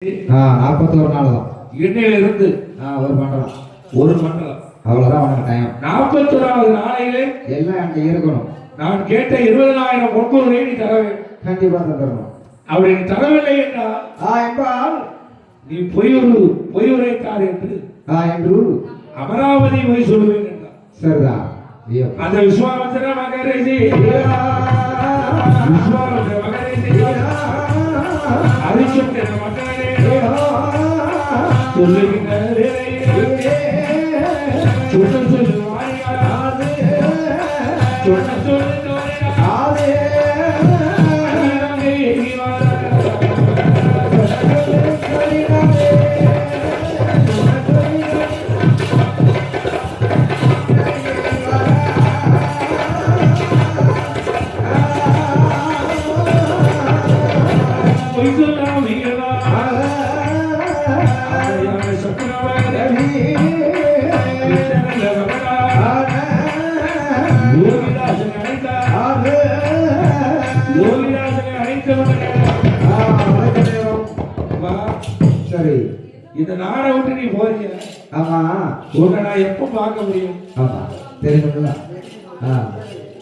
நாற்பத்தோரு நாள் தான் ஆ ஒரு மண்டலம் ஒரு மண்டலம் அவ்வளோதான் உனக்கு டைம் நாற்பத்தோராவது நாளையிலே எல்லாம் அங்கே இருக்கணும். நான் கேட்ட இருபதனாயிரம் பொன்பொருளை நீ தர வேண்டும். கண்டிப்பாக தந்துடணும். அப்படி நீ தரவில்லை என்றால் நீ பொய்யுரு பொய்யுரைத்தார் என்று ஆ என்று அமராவதி போய் சொல்லுவேன் என்றார். சரிதான். அந்த விஸ்வாமித்திர மகரிஷி. விஸ்வாமித்திர மகரிஷி. ஹரிச்சந்திர மகனே சொல்லுகின்ற ஆமா. உன்னை நான் எப்ப பார்க்க முடியும்? ஆமா. தெரியுங்களா ஆ.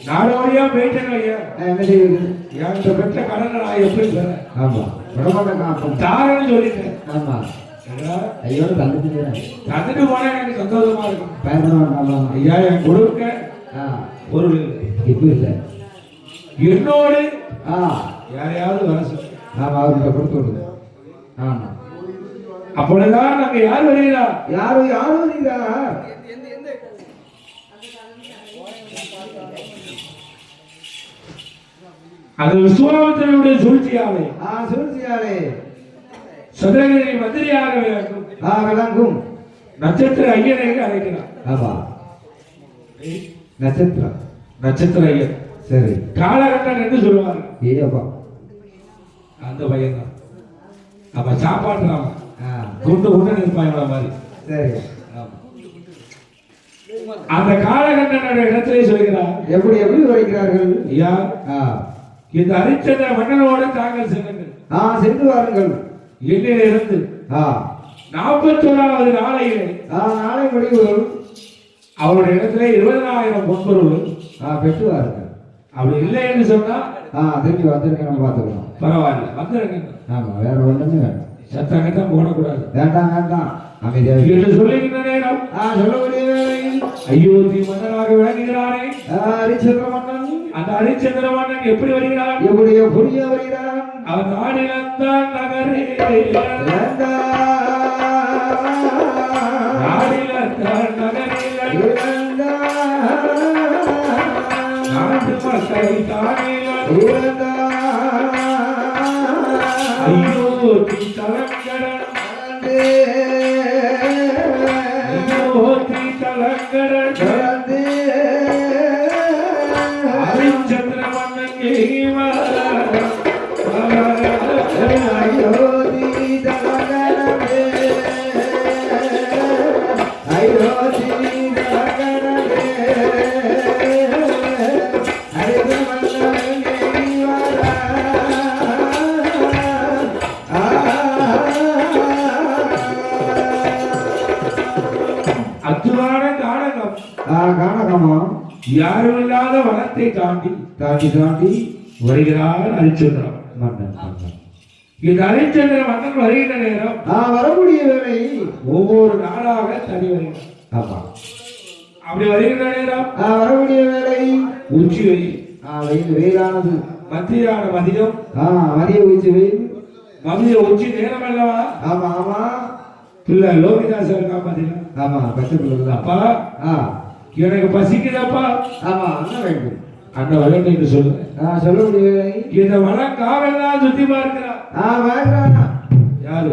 நாடோடியா போயிட்டேன் ஐயா என்ன செய்வது? என்கிட்ட பெற்ற கடனை நான் எப்படி தரேன் ஆமா. விடமாட்ட காப்போம் தாரன்னு சொல்லிட்டேன். ஆமா. ஐயோ தந்துட்டு தந்துட்டு போனா எனக்கு சந்தோஷமா இருக்கும். ஐயா என் கொடுக்க பொருள் இப்போ இல்லை. என்னோடு ஆ. யாரையாவது வர சொல்லு. ஆமா அவர்கிட்ட கொடுத்து விடுங்க அப்பொழுதுதான் நாங்க யார் வருகிறா? யாரும் யாரும் வரீங்களா அந்த விஸ்வாமித்திரனுடைய சூழ்ச்சியாலே. ஆ சூழ்ச்சியாலே. சதுரகிரி மந்திரியாக வேண்டும் ஆ விளங்கும். நட்சத்திர ஐயனை அழைக்கிறார். ஆமா. நட்சத்திரம். நட்சத்திர ஐயர். சரி. காலகட்டன் என்று சொல்லுவாங்க ஏப்பா அந்த பையன் தான் அவன் சாப்பாட்டுறான் ஆ குண்டு குண்டு நிற்பாங்க மாதிரி. சரி. அந்த காலகட்டனுடைய இடத்திலே சொல்கிறார். எப்படி எப்படி உரைக்கிறார்கள் ஐயா இந்த ஹரிச்சந்திர மன்னனோடு தாங்கள் செல்லுங்கள். ஆ சென்று வாருங்கள். எண்ணிலிருந்து ஆ. நாற்பத்தோராவது நாளையிலே ஆ நாளை முடிவு அவருடைய இடத்திலே இருபதனாயிரம் பொன்பொருள் ஆ பெற்று வாருங்கள். அப்படி இல்லை என்று சொன்னா ஆ திரும்பி வந்திருக்க நம்ம பார்த்துக்கலாம். பரவாயில்ல வந்துருங்க ஆமா வேற ஒண்ணுமே வேண்டாம் சத்தங்கத்தான் போடக்கூடாது. வேண்டாம் வேண்டாம் அமைதியாக என்று சொல்லுகின்ற நேரம். ஆ சொல்லக்கூடிய வேளையில் அயோத்தி மன்னராக விளங்குகிறானே. ஆ, ஹரிச்சந்திர மன்னன். அந்த ஹரிச்சந்திர மன்னன் எப்படி வருகிறான்? எப்படியோ புரிய வருகிறான். அவன் நகரே. நகரில். நாட்டு மக்களை தானே. யாரும் இல்லாத வனத்தை தாண்டி தாண்டி தாண்டி வருகிறார் ஹரிச்சந்திரன் மன்னன் இந்த ஹரிச்சந்திர மன்னன் வருகின்ற நேரம் ஆ வரக்கூடிய வேலை ஒவ்வொரு நாளாக தனி வருகிறார் ஆமா. அப்படி வருகின்ற நேரம் ஆ வரக்கூடிய வேலை உச்சி வெயில் வெயில் வெயிலானது. மத்தியான மதியம். ஆ மதிய உச்சி வெயில் மதிய உச்சி நேரம் அல்லவா? ஆமா ஆமா. இருக்கா பாத்தீங்களா ஆமா கஷ்டப்படுறது அப்பா. ஆ. எனக்கு பசிக்குதப்பா. ஆமா அண்ணா வேண்டும் அந்த என்று சொல்லுங்க ஆ சொல்லக்கூடிய வேலை இந்த வளம் காவல்லாம் சுத்தி பார்க்கிறார் ஆ வாங்குறானா? யாரு?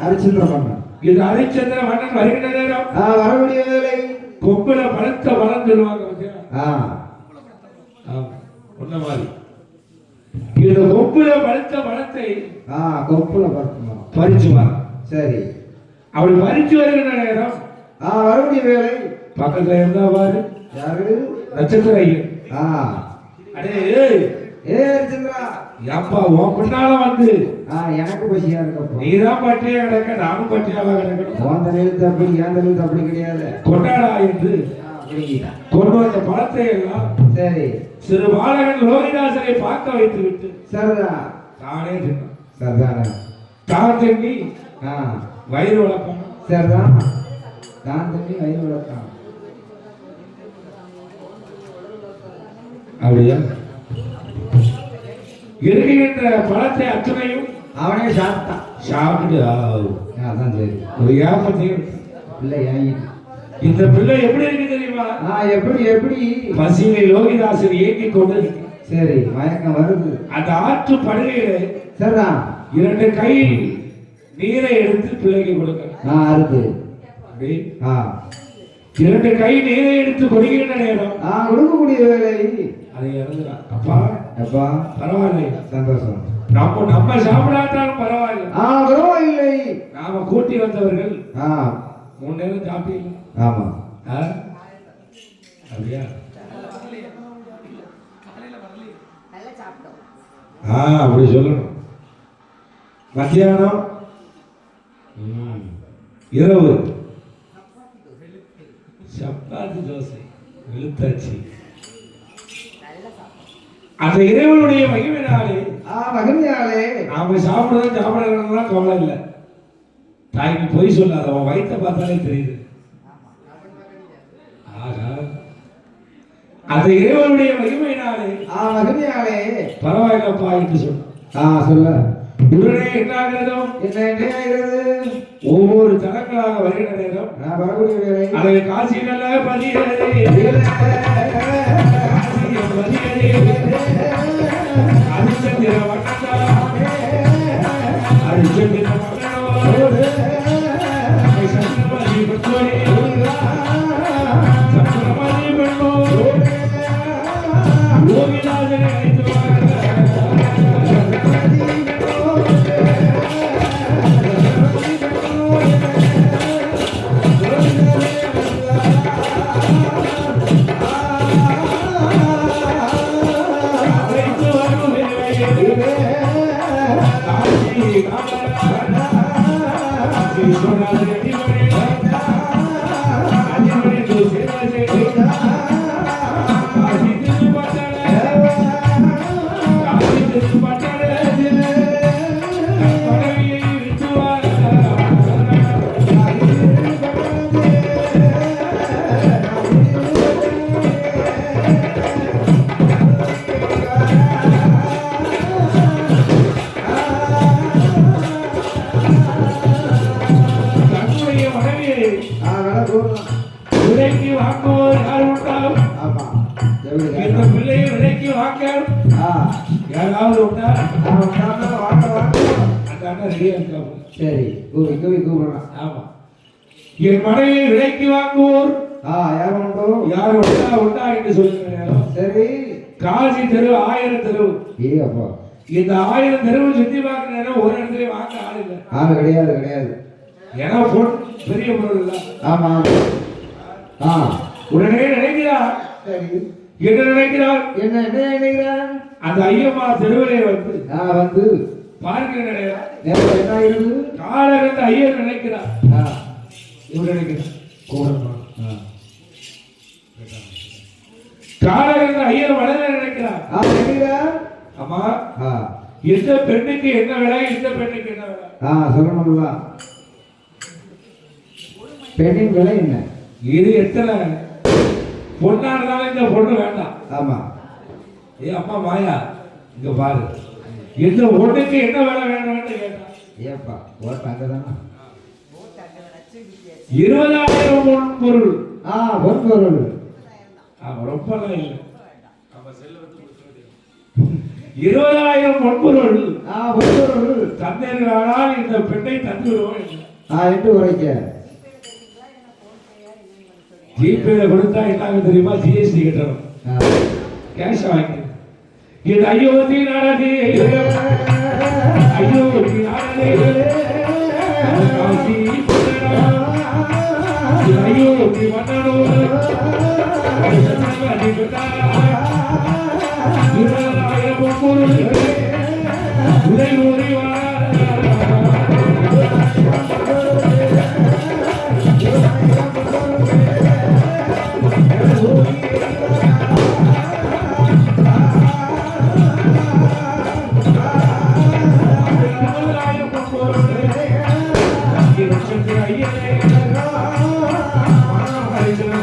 ஹரிச்சந்திர மன்னன். இந்த ஹரிச்சந்திர மன்னன் வருகின்ற நேரம். ஆ வரக்கூடிய வேலை கொம்புல பழுத்த வளம் சொல்லுவாங்க உன்ன மாதிரி. இந்த கொம்புல பழுத்த பழத்தை ஆ கொப்புல பறக்கணும் பறிச்சு வர சரி. அப்படி பறிச்சு வருகின்ற நேரம். ஆ வரக்கூடிய வேலை பக்கத்துல இருந்தா பாரு. யாரு? நட்சத்திர ஐயர் ஆ. அடே ஏய் ஏ ஹரிச்சந்திரா ஏப்பா உன் முன்னால வந்து. ஆ எனக்கு பசியா இருக்கப்பா நீதான் பட்டியா கிடக்க நானும் பட்டியாவா கிடக்கணும். உன் தலையெழுத்து அப்படி என் தலையெழுத்து அப்படி கிடையாது. கொண்டாடா என்று? கொண்டு வந்த பழத்தை எல்லாம் சரி. சிறு பாலகன் லோகிதாசனை பார்க்க வைத்து விட்டு சரிதான் தானே தின்னான் சரிதானே தான் வயிறு வளர்க்கணும் சரிதான் தான் தண்ணி வயிறு விளக்கான் அப்படியா? இருக்கின்ற பழத்தை அத்தனையும் அவனே சாப்பிட்டான். சாப்பிட்டு அதான் சரி. ஒரு இல்லை ஏங்கிட்டு இந்த பிள்ளை எப்படி இருக்கு தெரியுமா? ஆ எப்படி எப்படி? பசியினை லோகிதாசன் இயக்கி கொண்டு. சரி மயக்கம் வருது. அந்த ஆற்று படுகையில சரிதான் இரண்டு கை நீரை எடுத்து பிள்ளைக்கு கொடுக்கணும் ஆ அறுது அப்படி? ஆ. இரண்டு கை நீரை எடுத்து கொடுக்கின்ற நேரம். ஆ கொடுக்கக்கூடிய வேலை அதை இறந்துறான் அப்பா அப்பா பரவாயில்லை. சந்தோஷம். நம்ம நம்ம சாப்பிடாட்டாலும் பரவாயில்லை. ஆ பரவாயில்லை. நாம கூட்டி வந்தவர்கள் ஆ. மூணு நேரம் சாப்பிட்டீங்க. ஆமா. ஆ? அப்படியா? ஆ அப்படி சொல்லணும். மத்தியானம். இரவு. சப்பாத்தி தோசை வெளுத்தாச்சு அந்த இறைவனுடைய மகிமையினாலே ஆ மகனியாலே நாம சாப்பிடுறதும் சாப்பிடலாம் கவலை இல்லை. தாய்க்கு பொய் சொல்லாத அவன் வயித்தை பார்த்தாலே தெரியுது. ஆகா. அந்த இறைவனுடைய மகிமையினாலே ஆ மகனியாலே பரவாயில்லப்பா என்று சொன்னான். ஆ சொல்ல. உடனே என்ன என்ன என்ன ஒவ்வொரு தலங்களாக வருகிற நேரம் நான் வரக்கூடிய வேலை அதை காசி நல்ல பதியரே அந்த இருக்காங்க. சரி கூவி கூப்பிடலாம். ஆமா. என் மனைவியை விலைக்கு வாங்குவோர். ஆ யார் உண்டோ யார் உண்டா உண்டா என்று சொல்லுங்க சரி. காசி தெரு ஆயிரம் தெரு. ஏ அப்பா. இந்த ஆயிரம் தெருவு சுத்தி பார்க்க நேரம் ஒரு இடத்துல வாங்க ஆள் இல்லை. ஆள் கிடையாது கிடையாது. ஏன்னா பொன் பெரிய பொருள் இல்லை. ஆமா ஆ. உடனே நினைக்கிறார் சரி. என்ன நினைக்கிறார்? என்ன என்ன நினைக்கிறான் அந்த ஐயம்மா தெருவிலே வந்து ஆ வந்து பார்க்கிற நேரம் என்ன ஆயிடுது? காலர் என்று ஐயர் நினைக்கிறார். இவர் நினைக்கிறார். கோரமா ஆ. காலர் என்று ஐயர் வளர நினைக்கிறார். ஆ நினைக்கிறான் அம்மா எந்த பெண்ணுக்கு என்ன விலை? இந்த பெண்ணுக்கு என்ன விலை? ஆ சொல்லணும்ல. பெண்ணின் விலை என்ன? இது எத்தனை? பொண்ணா இருந்தாலும் இந்த பொண்ணு வேண்டாம். ஆமா. ஏ அம்மா மாயா இங்க பாரு. இந்த பொண்ணுக்கு என்ன விலை வேணும்னு கேட்டான் ஏப்பா ஓட்டு அங்கதானா இருபதாயிரம் பொன் பொருள். ஆ பொன்பொருள் ஆமா ரொம்பலாம் இல்லை. இருபதாயிரம் பொன்பொருள் ஆ பொன்பொருள் தந்தீர்களானால் இந்த பெண்ணை தந்து விடுவோம். ஆ என்று உரைக்க. ஜிபேல கொடுத்தா என்ன தெரியுமா? ஜிஎஸ்டி கட்டணும். கேஷ் வாங்கி இது நாடகே. காசி பட்டணம். இது அயோத்தி மன்னனோடு.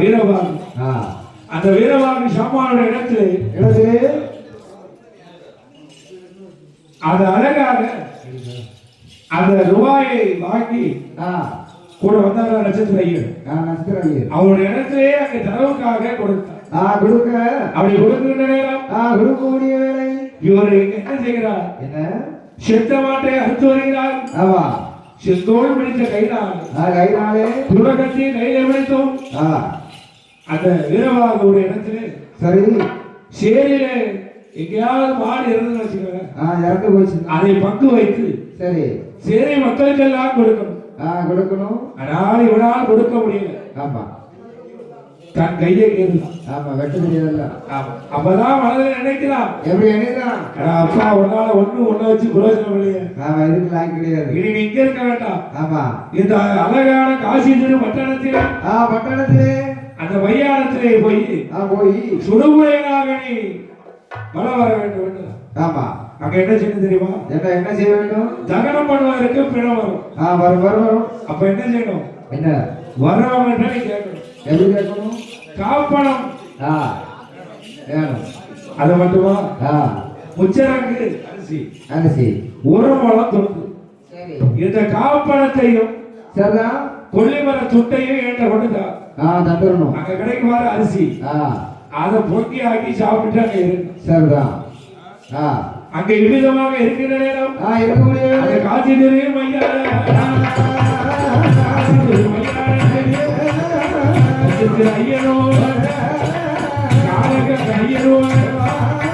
வீரபாகு. அந்த வீரபாகு சாமானுடைய இடத்திலே எழுது அது அழகாக அந்த ரூபாயை வாங்கி கூட வந்தாரா நட்சத்திர ஐயர் ஆ நஸ்கர் ஐயா அவருடைய இடத்திலே அங்கே தரவுக்காக கொடுத்தார். கொடுக்க அப்படி கொடுக்கின்ற நேரம் கொடுக்கக்கூடிய வேலை. இவர் என்ன செய்கிறார்? என்ன? செத்த மாட்டை அறுத்து வருகிறார். ஆமா. செத்தோடு பிடித்த கைதான் ஆ கைனாலே துரகத்தை கையில பிடித்தோம் ஆ. அந்த வீரபாகுடைய இடத்திலே சரி. சேரியிலே எங்கேயாவது மாடு இருந்து வச்சுக்கோங்க இறந்து போச்சு. அதை பங்கு வைத்து சரி. சேரி மக்களுக்கெல்லாம் கொடுக்கணும். கொடுக்கணும். ஆனால் இவனால் கொடுக்க முடியல. ஆமா. தன் கையை கேட்கலாம் ஆமா வெட்ட அப்பதான் மனதில் நினைக்கிறான். எப்படி அடா அப்பா உன்னால ஒண்ணு ஒண்ணு வச்சு புரோஜனம் இல்லையே. ஆமா இதுக்கு கிடையாது. இனி இங்க இருக்க வேண்டாம். ஆமா. இந்த அழகான காசி பட்டணத்தில் ஆ பட்டணத்திலே. அந்த மையானத்திலே போய் ஆ போய். சுடுமுறையனாக நீ வளம் வர வேண்டும். ஆமா. அங்க என்ன செய்யணும் தெரியுமா? என்ன செய்ய வேண்டும்? தகனம் பண்ணுவதற்கு பிணம் வரும். ஆ வரும் வரும் அப்ப என்ன செய்யணும்? என்ன? வர்றவங்க கேட்கணும். எப்படி கேட்கணும் காப்பணம் வேணும். அது மட்டுமா? முச்சரங்கு. அரிசி. அரிசி. ஒரு முளம் தொட்டு. இந்த காப்பணத்தையும் சரிதான் கொல்லிமர துட்டையும் என்கிட்ட கொண்டுதா? தந்துடணும். அங்க கிடைக்குமாறு அரிசி. அதை பொங்கி ஆக்கி சாப்பிட்டு அங்க இருக்கு சரிதான் அங்க இவ்விதமாக இருக்கிற நேரம் இருக்கக்கூடிய. காட்சி தெரியும் ஐயா. ஐயனோ நாடக ஐயனோ ஐயனோ